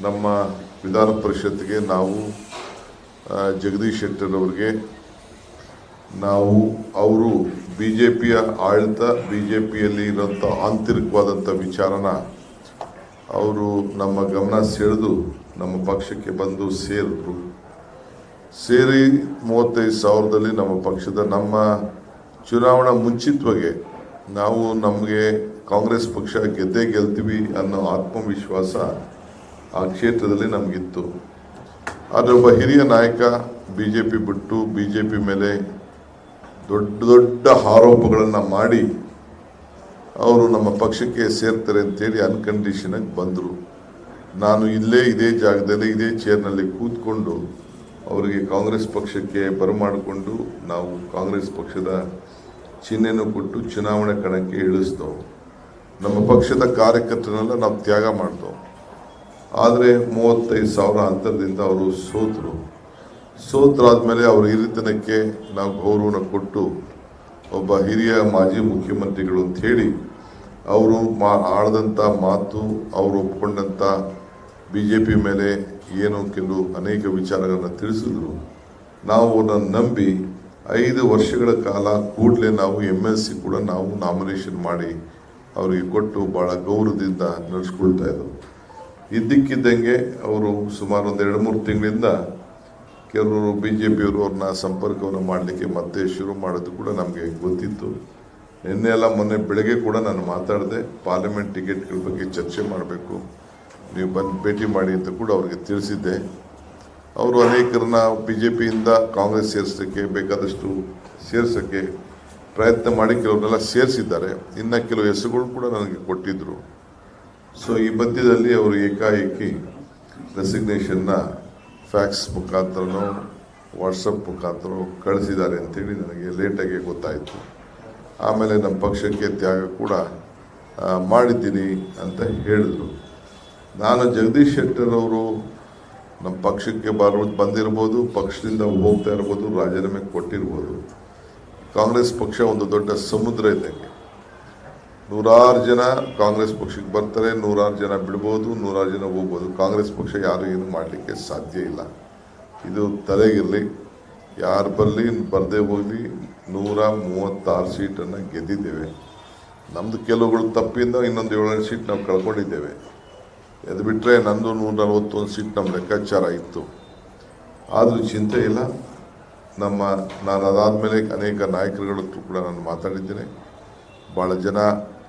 ನಮ್ಮ ವಿಧಾನ ಪರಿಷತ್ಗೆ ನಾವು ಜಗದೀಶ್ ಶೆಟ್ಟರ್ ಅವರಿಗೆ ನಾವು, ಅವರು ಬಿ ಜೆ ಪಿಯ ಆಡಳಿತ ಬಿ ಜೆ ಪಿಯಲ್ಲಿ ಇರೋಂಥ ಆಂತರಿಕವಾದಂಥ ವಿಚಾರನ ಅವರು ನಮ್ಮ ಗಮನ ಸೆಳೆದು ನಮ್ಮ ಪಕ್ಷಕ್ಕೆ ಬಂದು ಸೇರಿದ್ರು. ಸೇರಿ ಮೂವತ್ತೈದು ಸಾವಿರದಲ್ಲಿ ನಮ್ಮ ಪಕ್ಷದ ನಮ್ಮ ಚುನಾವಣಾ ಮುಂಚಿತವಾಗಿ ನಾವು ನಮಗೆ ಕಾಂಗ್ರೆಸ್ ಪಕ್ಷ ಗೆದ್ದೇ ಗೆಲ್ತೀವಿ ಅನ್ನೋ ಆತ್ಮವಿಶ್ವಾಸ ಆ ಕ್ಷೇತ್ರದಲ್ಲಿ ನಮಗಿತ್ತು. ಆದರೆ ಒಬ್ಬ ಹಿರಿಯ ನಾಯಕ ಬಿ ಜೆ ಪಿ ಬಿಟ್ಟು ಬಿ ಜೆ ಪಿ ಮೇಲೆ ದೊಡ್ಡ ದೊಡ್ಡ ಆರೋಪಗಳನ್ನು ಮಾಡಿ ಅವರು ನಮ್ಮ ಪಕ್ಷಕ್ಕೆ ಸೇರ್ತಾರೆ ಅಂತೇಳಿ ಅನ್ಕಂಡೀಷನಾಗಿ ಬಂದರು. ನಾನು ಇಲ್ಲೇ ಇದೇ ಜಾಗದಲ್ಲಿ ಇದೇ ಚೇರ್ನಲ್ಲಿ ಕೂತ್ಕೊಂಡು ಅವರಿಗೆ ಕಾಂಗ್ರೆಸ್ ಪಕ್ಷಕ್ಕೆ ಬರಮಾಡಿಕೊಂಡು ನಾವು ಕಾಂಗ್ರೆಸ್ ಪಕ್ಷದ ಚಿಹ್ನೆಯನ್ನು ಕೊಟ್ಟು ಚುನಾವಣೆ ಕಣಕ್ಕೆ ಇಳಿಸ್ದವು. ನಮ್ಮ ಪಕ್ಷದ ಕಾರ್ಯಕರ್ತರನ್ನೆಲ್ಲ ನಾವು ತ್ಯಾಗ ಮಾಡ್ದವು. ಆದರೆ ಮೂವತ್ತೈದು ಸಾವಿರ ಅಂತರದಿಂದ ಅವರು ಸೋತರು. ಸೋತರಾದ್ಮೇಲೆ ಅವರ ಹಿರಿತನಕ್ಕೆ ನಾವು ಗೌರವನ ಕೊಟ್ಟು ಒಬ್ಬ ಹಿರಿಯ ಮಾಜಿ ಮುಖ್ಯಮಂತ್ರಿಗಳು ಅಂತ ಹೇಳಿ ಅವರು ಮಾ ಆಡಿದಂಥ ಮಾತು, ಅವರು ಒಪ್ಕೊಂಡಂಥ ಬಿ ಜೆ ಪಿ ಮೇಲೆ ಏನು ಕೆಲವು ಅನೇಕ ವಿಚಾರಗಳನ್ನು ತಿಳಿಸಿದ್ರು. ನಾವು ಅವರನ್ನು ನಂಬಿ ಐದು ವರ್ಷಗಳ ಕಾಲ ಕೂಡಲೇ ನಾವು ಎಂ ಎಲ್ ಸಿ ಕೂಡ ನಾವು ನಾಮಿನೇಷನ್ ಮಾಡಿ ಅವರಿಗೆ ಕೊಟ್ಟು ಭಾಳ ಗೌರವದಿಂದ ನಡೆಸ್ಕೊಳ್ತಾ ಇದ್ದವು. ಇದ್ದಕ್ಕಿದ್ದಂಗೆ ಅವರು ಸುಮಾರು ಒಂದು ಎರಡು ಮೂರು ತಿಂಗಳಿಂದ ಕೆಲವರು ಬಿ ಜೆ ಪಿಯವರು ಅವ್ರನ್ನ ಸಂಪರ್ಕವನ್ನು ಮಾಡಲಿಕ್ಕೆ ಮತ್ತೆ ಶುರು ಮಾಡೋದು ಕೂಡ ನಮಗೆ ಗೊತ್ತಿತ್ತು. ನಿನ್ನೆ ಎಲ್ಲ ಮೊನ್ನೆ ಬೆಳಗ್ಗೆ ಕೂಡ ನಾನು ಮಾತಾಡಿದೆ, ಪಾರ್ಲಿಮೆಂಟ್ ಟಿಕೆಟ್ಗಳ ಬಗ್ಗೆ ಚರ್ಚೆ ಮಾಡಬೇಕು, ನೀವು ಬಂದು ಭೇಟಿ ಮಾಡಿ ಅಂತ ಕೂಡ ಅವರಿಗೆ ತಿಳಿಸಿದ್ದೆ. ಅವರು ಅನೇಕರನ್ನ ಬಿ ಜೆ ಪಿಯಿಂದ ಕಾಂಗ್ರೆಸ್ ಸೇರಿಸೋಕ್ಕೆ ಬೇಕಾದಷ್ಟು ಸೇರ್ಸೋಕ್ಕೆ ಪ್ರಯತ್ನ ಮಾಡಿ ಕೆಲವ್ರನ್ನೆಲ್ಲ ಸೇರಿಸಿದ್ದಾರೆ. ಇನ್ನು ಕೆಲವು ಹೆಸರುಗಳು ಕೂಡ ನನಗೆ ಕೊಟ್ಟಿದ್ದರು ಸೊ ಈ ಮಧ್ಯದಲ್ಲಿ ಅವರು ಏಕಾಏಕಿ ರೆಸಿಗ್ನೇಷನ್ನ ಫ್ಯಾಕ್ಸ್ ಮುಖಾಂತರನೋ ವಾಟ್ಸಪ್ ಮುಖಾಂತರ ಕಳಿಸಿದ್ದಾರೆ ಅಂತೇಳಿ ನನಗೆ ಲೇಟಾಗಿ ಗೊತ್ತಾಯಿತು. ಆಮೇಲೆ ನಮ್ಮ ಪಕ್ಷಕ್ಕೆ ತ್ಯಾಗ ಕೂಡ ಮಾಡಿದ್ದೀನಿ ಅಂತ ಹೇಳಿದರು. ನಾನು ಜಗದೀಶ್ ಶೆಟ್ಟರ್ ಅವರು ನಮ್ಮ ಪಕ್ಷಕ್ಕೆ ಬರ ಬಂದಿರ್ಬೋದು, ಪಕ್ಷದಿಂದ ಹೋಗ್ತಾ ಇರ್ಬೋದು, ರಾಜೀನಾಮೆ ಕೊಟ್ಟಿರ್ಬೋದು. ಕಾಂಗ್ರೆಸ್ ಪಕ್ಷ ಒಂದು ದೊಡ್ಡ ಸಮುದ್ರ ಇದ್ದಂಗೆ. ನೂರಾರು ಜನ ಕಾಂಗ್ರೆಸ್ ಪಕ್ಷಕ್ಕೆ ಬರ್ತಾರೆ, ನೂರಾರು ಜನ ಬಿಡ್ಬೋದು, ನೂರಾರು ಜನ ಹೋಗ್ಬೋದು. ಕಾಂಗ್ರೆಸ್ ಪಕ್ಷ ಯಾರು ಏನು ಮಾಡಲಿಕ್ಕೆ ಸಾಧ್ಯ ಇಲ್ಲ. ಇದು ತಲೆಗಿರಲಿ. ಯಾರು ಬರಲಿ, ಬರದೇ ಹೋಗಲಿ, ನೂರ ಮೂವತ್ತಾರು ಸೀಟನ್ನು ಗೆದ್ದಿದ್ದೇವೆ. ನಮ್ಮದು ಕೆಲವುಗಳು ತಪ್ಪಿಂದ ಇನ್ನೊಂದು ಏಳೆಂಟು ಸೀಟ್ ನಾವು ಕಳ್ಕೊಂಡಿದ್ದೇವೆ. ಅದು ಬಿಟ್ಟರೆ ನಂದು ನೂರ ನಲವತ್ತೊಂದು ಸೀಟ್ ನಮ್ಮ ಲೆಕ್ಕಾಚಾರ ಇತ್ತು. ಆದರೂ ಚಿಂತೆ ಇಲ್ಲ. ನಮ್ಮ ನಾನು ಅದಾದಮೇಲೆ ಅನೇಕ ನಾಯಕರುಗಳ ಕೂಡ ನಾನು ಮಾತಾಡಿದ್ದೇನೆ. ಭಾಳ ಜನ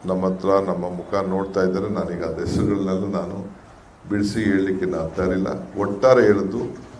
ನಮ್ಮ ಹತ್ರ, ನಮ್ಮ ಮುಖ ನೋಡ್ತಾ ಇದ್ದಾರೆ. ನನಗೆ ಅದ ಹೆಸರುಗಳನ್ನೆಲ್ಲ ನಾನು ಬಿಡಿಸಿ ಹೇಳಲಿಕ್ಕೆ ನಾನು ತಯಾರಿಲ್ಲ ಒಟ್ಟಾರೆ ಹೇಳಿದ್ದು